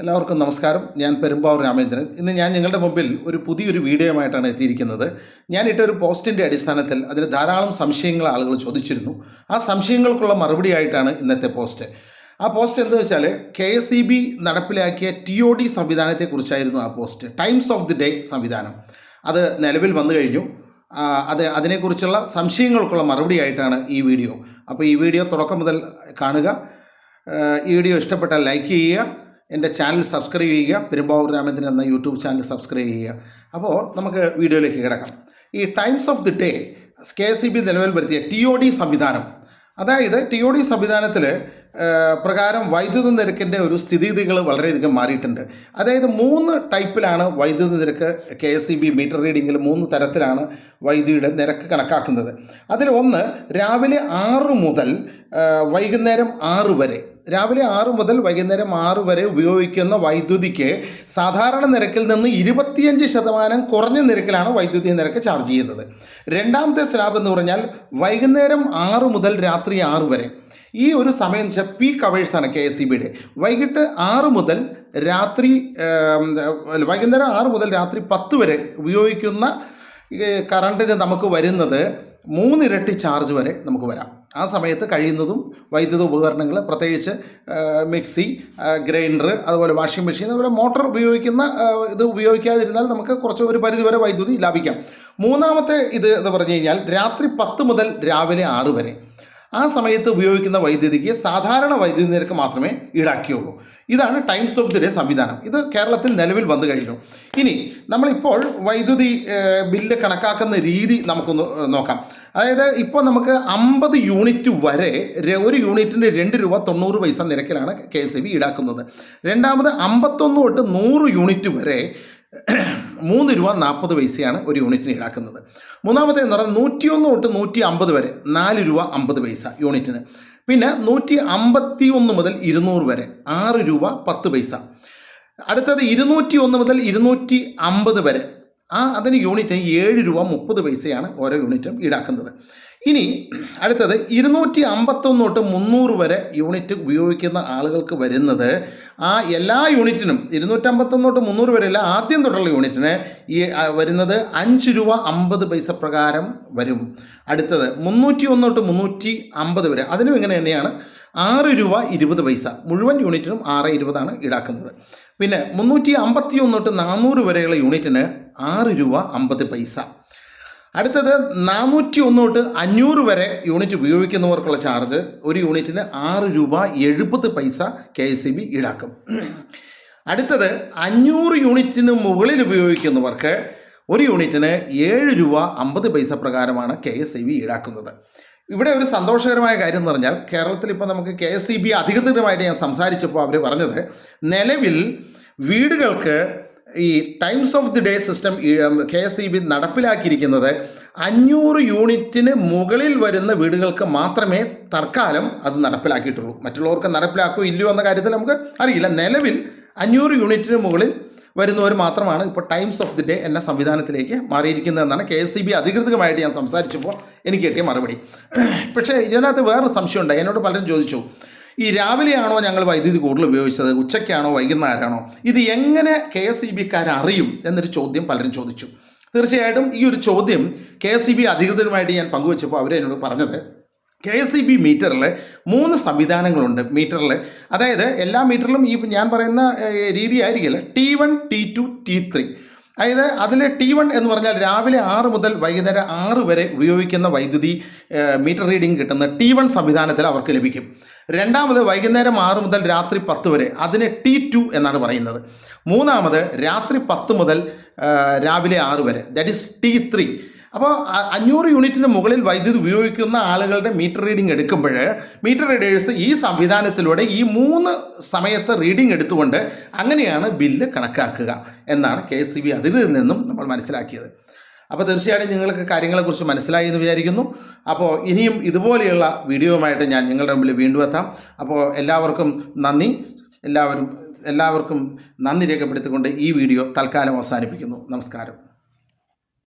എല്ലാവർക്കും നമസ്കാരം. ഞാൻ പെരുമ്പാവൂർ രാമേന്ദ്രൻ ഇന്ന് ഞാൻ നിങ്ങളുടെ മുമ്പിൽ ഒരു പുതിയൊരു വീഡിയോയുമായിട്ടാണ് എത്തിയിരിക്കുന്നത്. ഞാൻ ഇട്ട ഒരു പോസ്റ്റിന്റെ അടിസ്ഥാനത്തിൽ അതിന് ധാരാളം സംശയങ്ങൾ ആളുകൾ ചോദിച്ചിരുന്നു. ആ സംശയങ്ങൾക്കുള്ള മറുപടിയായിട്ടാണ് ഇന്നത്തെ പോസ്റ്റ്. ആ പോസ്റ്റ് എന്താ വെച്ചാൽ കെ എസ് ഇ ബി നടപ്പിലാക്കിയ ടി ഒ ഡി സംവിധാനത്തെക്കുറിച്ചായിരുന്നു ആ post. Times of the day സംവിധാനം. അത് നിലവിൽ വന്നു കഴിഞ്ഞു. അത് അതിനെക്കുറിച്ചുള്ള സംശയങ്ങൾക്കുള്ള മറുപടിയായിട്ടാണ് ഈ വീഡിയോ. അപ്പോൾ ഈ വീഡിയോ തുടക്കം മുതൽ കാണുക. ഈ വീഡിയോ ഇഷ്ടപ്പെട്ടാൽ ലൈക്ക് ചെയ്യുക. എന്റെ ചാനൽ സബ്സ്ക്രൈബ് ചെയ്യുക. പെരുമ്പാവൂർ രാമേന്ദ്രൻ എന്ന യൂട്യൂബ് ചാനൽ സബ്സ്ക്രൈബ് ചെയ്യുക. അപ്പോൾ നമുക്ക് വീഡിയോയിലേക്ക് കിടക്കാം. ഈ times of the day K S C B നിലവിൽ വരുത്തിയ ടി ഒ ഡി സംവിധാനം. അതായത് ടി ഒ ഡി സംവിധാനത്തിൽ പ്രകാരം വൈദ്യുതി നിരക്കിന്റെ ഒരു സ്ഥിതിഗതികൾ വളരെയധികം മാറിയിട്ടുണ്ട്. അതായത് മൂന്ന് ടൈപ്പിലാണ് വൈദ്യുതി നിരക്ക് K S E B meter റീഡിങ്ങിൽ മൂന്ന് തരത്തിലാണ് വൈദ്യുതിയുടെ നിരക്ക് കണക്കാക്കുന്നത്. അതിൽ ഒന്ന് രാവിലെ ആറ് മുതൽ വൈകുന്നേരം ആറ് വരെ. രാവിലെ ആറ് മുതൽ വൈകുന്നേരം ആറ് വരെ ഉപയോഗിക്കുന്ന വൈദ്യുതിക്ക് സാധാരണ നിരക്കിൽ നിന്ന് ഇരുപത്തിയഞ്ച് ശതമാനം കുറഞ്ഞ നിരക്കിലാണ് വൈദ്യുതി നിരക്ക് ചാർജ് ചെയ്യുന്നത്. രണ്ടാമത്തെ സ്ലാബ് എന്ന് പറഞ്ഞാൽ വൈകുന്നേരം ആറ് മുതൽ രാത്രി ആറ് വരെ. ഈ ഒരു സമയം എന്ന് വെച്ചാൽ പീക്ക് അവേഴ്സാണ് കെ എസ് ഇ ബിയുടെ വൈകിട്ട് ആറ് മുതൽ രാത്രി വൈകുന്നേരം ആറ് മുതൽ രാത്രി പത്ത് വരെ ഉപയോഗിക്കുന്ന കറണ്ടിന് നമുക്ക് വരുന്നത് മൂന്നിരട്ടി ചാർജ് വരെ നമുക്ക് വരാം. ആ സമയത്ത് കഴിയുന്നതും വൈദ്യുത ഉപകരണങ്ങൾ പ്രത്യേകിച്ച് മിക്സി ഗ്രൈൻഡർ അതുപോലെ വാഷിംഗ് മെഷീൻ അതുപോലെ മോട്ടോർ ഉപയോഗിക്കുന്ന ഇത് ഉപയോഗിക്കാതിരുന്നാൽ നമുക്ക് കുറച്ച് ഒരു പരിധിവരെ വൈദ്യുതി ലാഭിക്കാം. മൂന്നാമത്തെ ഇത് എന്ന് പറഞ്ഞു കഴിഞ്ഞാൽ രാത്രി പത്ത് മുതൽ രാവിലെ ആറ് വരെ. ആ സമയത്ത് ഉപയോഗിക്കുന്ന വൈദ്യുതിക്ക് സാധാരണ വൈദ്യുതി നിരക്ക് മാത്രമേ ഈടാക്കിയുള്ളൂ. ഇതാണ് ടൈംസ് ഓഫ് ദി ഡേ സംവിധാനം. ഇത് കേരളത്തിൽ നിലവിൽ വന്നു കഴിഞ്ഞു. ഇനി നമ്മളിപ്പോൾ വൈദ്യുതി ബില്ല് കണക്കാക്കുന്ന രീതി നമുക്കൊന്ന് നോക്കാം. അതായത് ഇപ്പോൾ നമുക്ക് അമ്പത് യൂണിറ്റ് വരെ ഒരു യൂണിറ്റിന്റെ രണ്ട് രൂപ തൊണ്ണൂറ് പൈസ നിരക്കിലാണ് കെ എസ് ബി ഈടാക്കുന്നത്. രണ്ടാമത് അമ്പത്തൊന്ന് തൊട്ട് നൂറ് യൂണിറ്റ് വരെ മൂന്ന് രൂപ നാൽപ്പത് പൈസയാണ് ഒരു യൂണിറ്റിന് ഈടാക്കുന്നത്. മൂന്നാമത്തെ എന്ന് പറഞ്ഞാൽ നൂറ്റിയൊന്ന് തൊട്ട് നൂറ്റി അമ്പത് വരെ നാല് രൂപ അമ്പത് പൈസ യൂണിറ്റിന്. പിന്നെ നൂറ്റി അമ്പത്തി ഒന്ന് മുതൽ ഇരുന്നൂറ് വരെ ആറ് രൂപ പത്ത് പൈസ. അടുത്തത് ഇരുന്നൂറ്റി ഒന്ന് മുതൽ ഇരുന്നൂറ്റി അമ്പത് വരെ. ആ അതിന് യൂണിറ്റ് ഏഴ് രൂപ മുപ്പത് പൈസയാണ് ഓരോ യൂണിറ്റും ഈടാക്കുന്നത്. ഇനി അടുത്തത് ഇരുന്നൂറ്റി അമ്പത്തൊന്ന് തൊട്ട് മുന്നൂറ് വരെ യൂണിറ്റ് ഉപയോഗിക്കുന്ന ആളുകൾക്ക് വരുന്നത് ആ എല്ലാ യൂണിറ്റിനും ഇരുന്നൂറ്റമ്പത്തൊന്ന് തൊട്ട് മുന്നൂറ് വരെയുള്ള ആദ്യം തൊട്ടുള്ള യൂണിറ്റിന് ഈ വരുന്നത് അഞ്ച് രൂപ അമ്പത് പൈസ പ്രകാരം വരും. അടുത്തത് മുന്നൂറ്റി ഒന്ന് തൊട്ട് മുന്നൂറ്റി അമ്പത് വരെ അതിനും ഇങ്ങനെ തന്നെയാണ് ആറ് രൂപ ഇരുപത് പൈസ. മുഴുവൻ യൂണിറ്റിനും ആറ് ഇരുപതാണ് ഈടാക്കുന്നത്. പിന്നെ മുന്നൂറ്റി അമ്പത്തി ഒന്ന് തൊട്ട് നാനൂറ് വരെയുള്ള യൂണിറ്റിന് ആറ് രൂപ അമ്പത് പൈസ. അടുത്തത് നാനൂറ്റി ഒന്ന് തൊട്ട് അഞ്ഞൂറ് വരെ യൂണിറ്റ് ഉപയോഗിക്കുന്നവർക്കുള്ള ചാർജ്. ഒരു യൂണിറ്റിന് ആറ് രൂപ എഴുപത് പൈസ കെ എസ് ബി ഈടാക്കും. അടുത്തത് അഞ്ഞൂറ് യൂണിറ്റിന് മുകളിൽ ഉപയോഗിക്കുന്നവർക്ക് ഒരു യൂണിറ്റിന് ഏഴ് രൂപ അമ്പത് പൈസ പ്രകാരമാണ് കെ എസ് ബി ഈടാക്കുന്നത്. ഇവിടെ ഒരു സന്തോഷകരമായ കാര്യം എന്ന് പറഞ്ഞാൽ കേരളത്തിൽ ഇപ്പോൾ നമുക്ക് കെ എസ് ഇ ബി അധികൃതരുമായിട്ട് ഞാൻ സംസാരിച്ചപ്പോൾ അവർ പറഞ്ഞത് നിലവിൽ വീടുകൾക്ക് ഈ times of the day system K S E B നടപ്പിലാക്കിയിരിക്കുന്നത് അഞ്ഞൂറ് യൂണിറ്റിന് മുകളിൽ വരുന്ന വീടുകൾക്ക് മാത്രമേ തൽക്കാലം അത് നടപ്പിലാക്കിയിട്ടുള്ളൂ. മറ്റുള്ളവർക്ക് നടപ്പിലാക്കോ ഇല്ലയോ എന്ന കാര്യത്തിൽ നമുക്ക് അറിയില്ല. നിലവിൽ അഞ്ഞൂറ് യൂണിറ്റിന് മുകളിൽ വരുന്നവർ മാത്രമാണ് ഇപ്പോൾ ടൈംസ് ഓഫ് ദി ഡേ എന്ന സംവിധാനത്തിലേക്ക് മാറിയിരിക്കുന്നതെന്നാണ് കെ എസ് സി ബി അധികൃതമായിട്ട് ഞാൻ സംസാരിച്ചപ്പോൾ എനിക്ക് കിട്ടിയ മറുപടി. പക്ഷേ ഇതിനകത്ത് വേറൊരു സംശയമുണ്ട്. എന്നോട് പലരും ചോദിച്ചു ഈ രാവിലെയാണോ ഞങ്ങൾ വൈദ്യുതി കൂടുതൽ ഉപയോഗിച്ചത്? ഉച്ചയ്ക്കാണോ? വൈകുന്നേരമാണോ? ഇത് എങ്ങനെ കെ എസ് ഇ ബിക്കാർ അറിയും എന്നൊരു ചോദ്യം പലരും ചോദിച്ചു. തീർച്ചയായിട്ടും ഈ ഒരു ചോദ്യം കെ എസ് ഇ ബി അധികൃതരുമായിട്ട് ഞാൻ പങ്കുവച്ചപ്പോൾ അവർ എന്നോട് പറഞ്ഞത് കെ എസ് ഇ ബി മീറ്ററിൽ മൂന്ന് സംവിധാനങ്ങളുണ്ട് മീറ്ററിൽ. അതായത് എല്ലാ മീറ്ററിലും ഈ ഞാൻ പറയുന്ന രീതി ആയിരിക്കില്ല T one T two T three. അതായത് അതിൽ ടി വൺ എന്ന് പറഞ്ഞാൽ രാവിലെ ആറ് മുതൽ വൈകുന്നേരം ആറ് വരെ ഉപയോഗിക്കുന്ന വൈദ്യുതി മീറ്റർ റീഡിംഗ് കിട്ടുന്ന ടി വൺ സംവിധാനത്തിൽ അവർക്ക് ലഭിക്കും. രണ്ടാമത് വൈകുന്നേരം ആറ് മുതൽ രാത്രി പത്ത് വരെ. അതിന് ടി ടു എന്നാണ് പറയുന്നത്. മൂന്നാമത് രാത്രി പത്ത് മുതൽ രാവിലെ ആറ് വരെ. ദാറ്റ് ഈസ് ടി ത്രീ അപ്പോൾ അഞ്ഞൂറ് യൂണിറ്റിന് മുകളിൽ വൈദ്യുതി ഉപയോഗിക്കുന്ന ആളുകളുടെ മീറ്റർ റീഡിംഗ് എടുക്കുമ്പോൾ മീറ്റർ റീഡേഴ്സ് ഈ സംവിധാനത്തിലൂടെ ഈ മൂന്ന് സമയത്ത് റീഡിംഗ് എടുത്തുകൊണ്ട് അങ്ങനെയാണ് ബില്ല് കണക്കാക്കുക എന്നാണ് കെ എസ് സി ബി അതിൽ നിന്നും നമ്മൾ മനസ്സിലാക്കിയത്. അപ്പോൾ തീർച്ചയായിട്ടും നിങ്ങൾക്ക് കാര്യങ്ങളെക്കുറിച്ച് മനസ്സിലായി എന്ന് വിചാരിക്കുന്നു. അപ്പോൾ ഇനിയും ഇതുപോലെയുള്ള വീഡിയോയുമായിട്ട് ഞാൻ നിങ്ങളുടെ മുമ്പിൽ വീണ്ടും എത്താം. അപ്പോൾ എല്ലാവർക്കും നന്ദി. എല്ലാവരും എല്ലാവർക്കും നന്ദി രേഖപ്പെടുത്തിക്കൊണ്ട് ഈ വീഡിയോ തൽക്കാലം അവസാനിപ്പിക്കുന്നു. നമസ്കാരം.